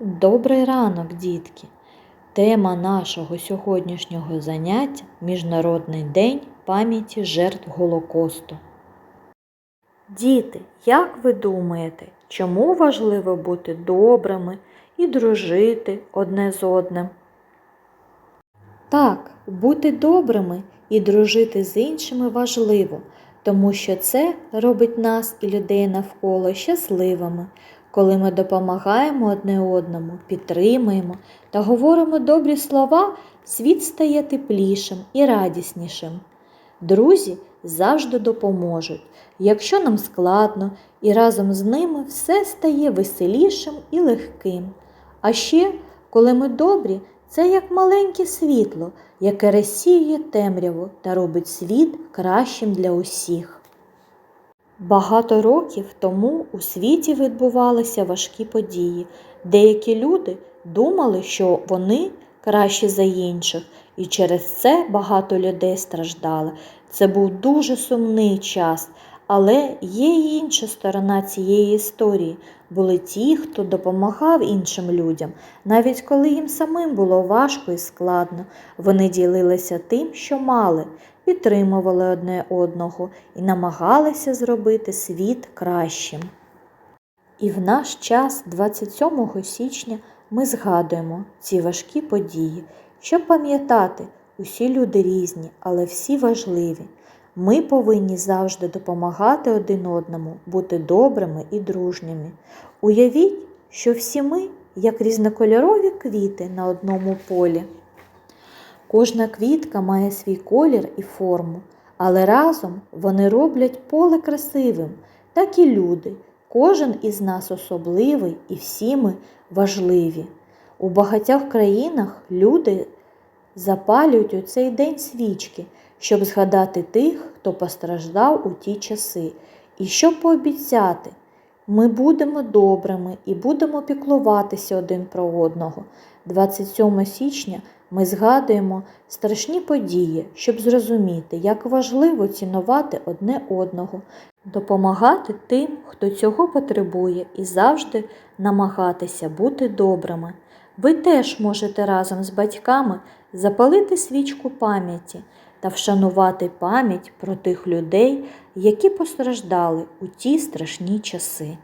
Добрий ранок, дітки! Тема нашого сьогоднішнього заняття Міжнародний день пам'яті жертв Голокосту. Діти, як ви думаєте, чому важливо бути добрими і дружити одне з одним? Так, бути добрими і дружити з іншими важливо, тому що це робить нас і людей навколо щасливими, коли ми допомагаємо одне одному, підтримуємо та говоримо добрі слова, світ стає теплішим і радіснішим. Друзі завжди допоможуть, якщо нам складно, і разом з ними все стає веселішим і легким. А ще, коли ми добрі, це як маленьке світло, яке розсіює темряву та робить світ кращим для усіх. Багато років тому у світі відбувалися важкі події. Деякі люди думали, що вони кращі за інших, і через це багато людей страждали. Це був дуже сумний час, але є й інша сторона цієї історії. Були ті, хто допомагав іншим людям, навіть коли їм самим було важко і складно. Вони ділилися тим, що мали, підтримували одне одного і намагалися зробити світ кращим. І в наш час, 27 січня, ми згадуємо ці важкі події, щоб пам'ятати, усі люди різні, але всі важливі. Ми повинні завжди допомагати один одному, бути добрими і дружніми. Уявіть, що всі ми, як різнокольорові квіти на одному полі. Кожна квітка має свій колір і форму, але разом вони роблять поле красивим, так і люди. Кожен із нас особливий і всі ми важливі. У багатьох країнах люди запалюють у цей день свічки, щоб згадати тих, хто постраждав у ті часи, і щоб пообіцяти, ми будемо добрими і будемо піклуватися один про одного. 27 січня ми згадуємо страшні події, щоб зрозуміти, як важливо цінувати одне одного, допомагати тим, хто цього потребує, і завжди намагатися бути добрими. Ви теж можете разом з батьками запалити свічку пам'яті та вшанувати пам'ять про тих людей, які постраждали у ті страшні часи.